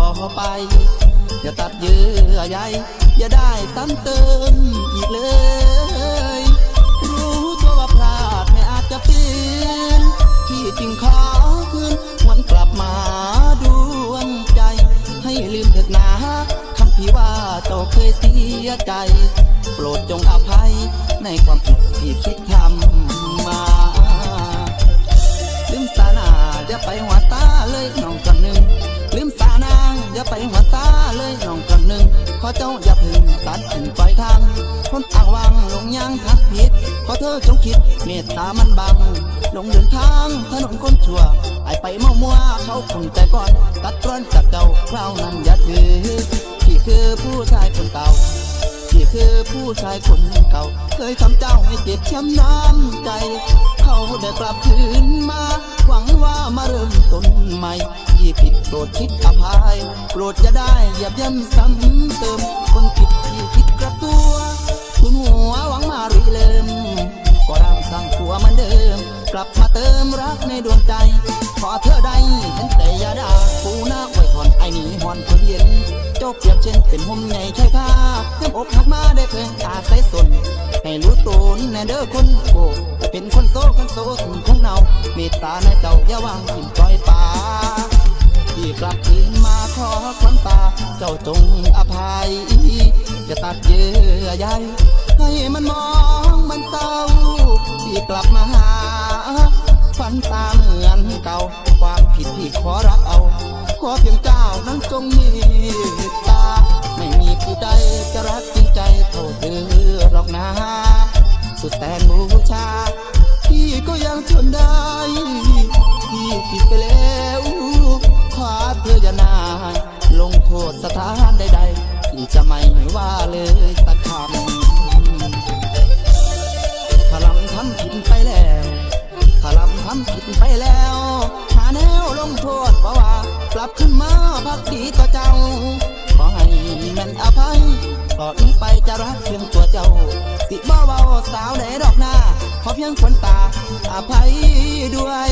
อยู่ต่อไป อย่าตัดเยื่อใยอย่าได้ซ้ำเติมอีกเลย รู้ตัวว่าพลาดไม่อาจจะเปลี่ยนที่จริงขอคืนหวนกลับมาดวงใจ ให้ลืมเถิดนาคำที่ว่าเจ้าเคยเสียใจ โปรดจงอภัยในความผิดที่คิดทำ น้องคนหนึ่งขอเจ้าอย่าพึงตัดสินปล่อยทางคนอ่างวางลงยางทักผิดขอเธอจงคิดเมตตามันบังลงเดินทางถนนคนชั่วไอไปมั่วมัวเขาคงใจก่อน ตัดร้อนจากเก่าคราวนั้นอย่าถือที่คือผู้ชายคนเก่าที่คือผู้ชายคนเก่า เคยทำเจ้าให้เจ็บช้ำน้ำใจ เขาได้กลับคืนมา หวังว่ามาเริ่มต้นใหม่ โปรดคิดอภัย โปรดจะได้เหยียบย่ำซ้ำเติม คนผิดที่คิดกลับตัว คุณหัวหวังมารีเริ่มก็ร่างสร้างตัวมือนเดิม กลับมาเติมรักในดวงใจ ขอเธอได้เห็นแต่อยาด่าปูหน้าไว้ก่อนไอ้นี่หอนคนเย็นเจ้าเปรียบเช่นเป็นห่มใหญ่ใช่ค่าเต็มอกหักมาได้เพียงอาศัยสนให้รู้ตนแน่เด้อคนโกเป็นคนโซคนโซถึงคงเนาเมตตาในเจ้าอย่าวางถิ่นปล่อยป่า กลับคืนมาขอควันตา เจ้าจงอภัยจะตัดเยื่อใยให้มันมองมันเศร้าที่กลับมาหาฝันตาเหมือนเก่า ความผิดที่ขอรับเอา ขอเพียงเจ้านั้นจงมตตา ไม่มีผู้ใดจะรักจริงใจเท่าเธอหรอกนะสุดแสนบูชา พี่ก็ยังทนได้ พี่ผิดไปแล้วขอเธออย่า นา ลงโทษสถานใดๆพี่จะไม่ว่าเลยสักคำถ้าลำทำผิดไปแล้วถ้าลำทำผิดไปแล้ว หาแนวลงโทษเพราะว่า กลับขึ้นมาพักดีต่อเจ้าขอให้ม่นอภัยต่อนี้ไปจะรักเพียงตัวเจ้าสิบ่เบาสาวใดดอกหน้า ขอเพียงคนตาอภัยด้วย